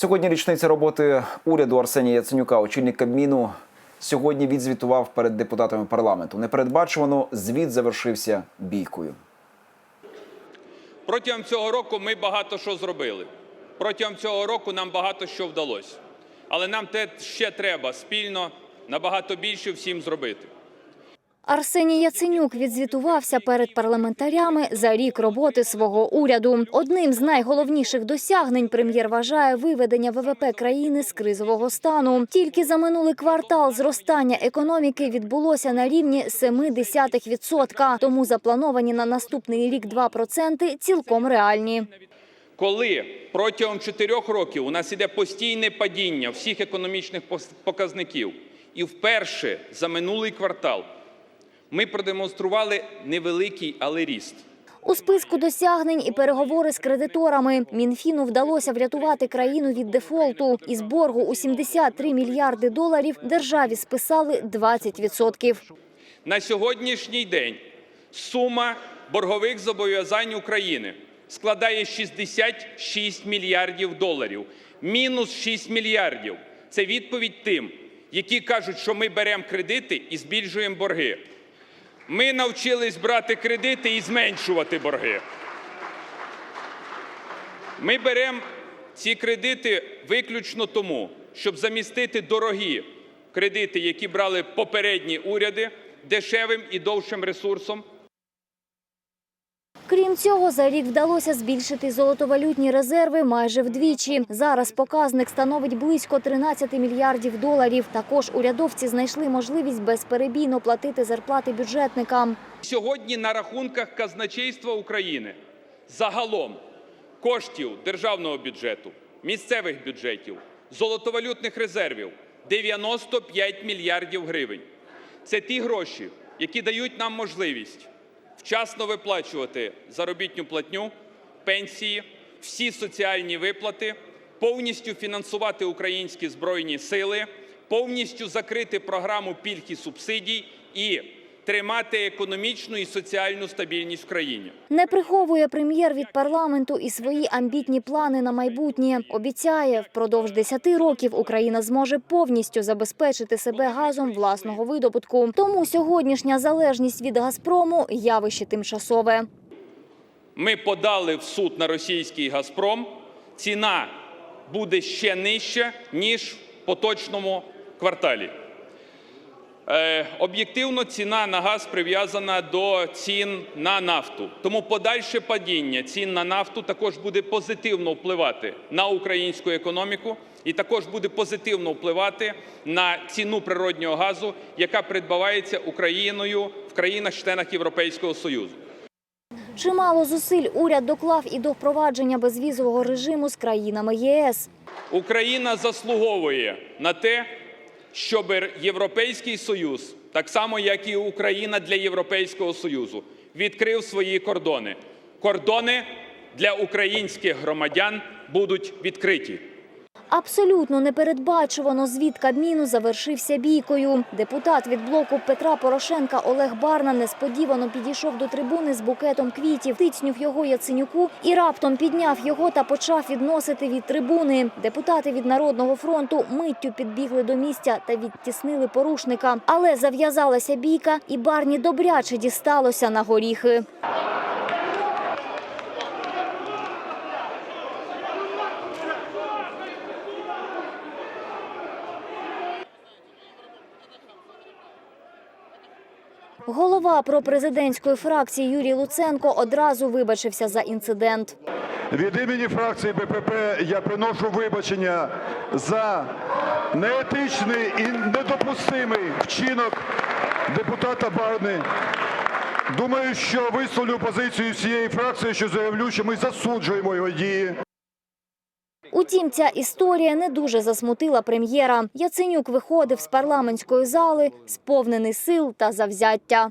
Сьогодні річниця роботи уряду Арсенія Яценюка, очільник Кабміну, сьогодні відзвітував перед депутатами парламенту. Непередбачувано звіт завершився бійкою. Протягом цього року ми багато що зробили. Протягом цього року нам багато що вдалося. Але нам те ще треба спільно набагато більше всім зробити. Арсеній Яценюк відзвітувався перед парламентарями за рік роботи свого уряду. Одним з найголовніших досягнень прем'єр вважає виведення ВВП країни з кризового стану. Тільки за минулий квартал зростання економіки відбулося на рівні 0,7%. Тому заплановані на наступний рік 2% цілком реальні. Коли протягом чотирьох років у нас іде постійне падіння всіх економічних показників, і вперше за минулий квартал ми продемонстрували невеликий, але ріст. У списку досягнень і переговори з кредиторами Мінфіну вдалося врятувати країну від дефолту. Із боргу у 73 мільярди доларів державі списали 20%. На сьогоднішній день сума боргових зобов'язань України складає 66 мільярдів доларів. Мінус 6 мільярдів. Це відповідь тим, які кажуть, що ми беремо кредити і збільшуємо борги. Ми навчились брати кредити і зменшувати борги. Ми беремо ці кредити виключно тому, щоб замістити дорогі кредити, які брали попередні уряди, дешевим і довшим ресурсом. Крім цього, за рік вдалося збільшити золотовалютні резерви майже вдвічі. Зараз показник становить близько 13 мільярдів доларів. Також урядовці знайшли можливість безперебійно платити зарплати бюджетникам. Сьогодні на рахунках казначейства України загалом коштів державного бюджету, місцевих бюджетів, золотовалютних резервів 95 мільярдів гривень. Це ті гроші, які дають нам можливість вчасно виплачувати заробітну платню, пенсії, всі соціальні виплати, повністю фінансувати українські збройні сили, повністю закрити програму пільг і субсидій і тримати економічну і соціальну стабільність в країні. Не приховує прем'єр від парламенту і свої амбітні плани на майбутнє. Обіцяє, впродовж 10 років Україна зможе повністю забезпечити себе газом власного видобутку. Тому сьогоднішня залежність від Газпрому явище тимчасове. Ми подали в суд на російський Газпром. Ціна буде ще нижча, ніж в поточному кварталі. Е, Об'єктивно, ціна на газ прив'язана до цін на нафту. Тому подальше падіння цін на нафту також буде позитивно впливати на українську економіку і також буде позитивно впливати на ціну природнього газу, яка придбавається Україною в країнах-членах Європейського Союзу. Чимало зусиль уряд доклав і до впровадження безвізового режиму з країнами ЄС. Україна заслуговує на те, щоб Європейський Союз, так само як і Україна для Європейського Союзу, відкрив свої кордони. Кордони для українських громадян будуть відкриті. Абсолютно непередбачувано звіт Кабміну завершився бійкою. Депутат від блоку Петра Порошенка Олег Барна несподівано підійшов до трибуни з букетом квітів, тицнюв його Яценюку і раптом підняв його та почав відносити від трибуни. Депутати від Народного фронту миттю підбігли до місця та відтіснили порушника. Але зав'язалася бійка, і Барні добряче дісталося на горіхи. Голова пропрезидентської фракції Юрій Луценко одразу вибачився за інцидент. Від імені фракції БПП я приношу вибачення за неетичний і недопустимий вчинок депутата Барни. Думаю, що висловлю позицію всієї фракції, що заявлю, що ми засуджуємо його дії. Утім, ця історія не дуже засмутила прем'єра. Яценюк виходив з парламентської зали, сповнений сил та завзяття.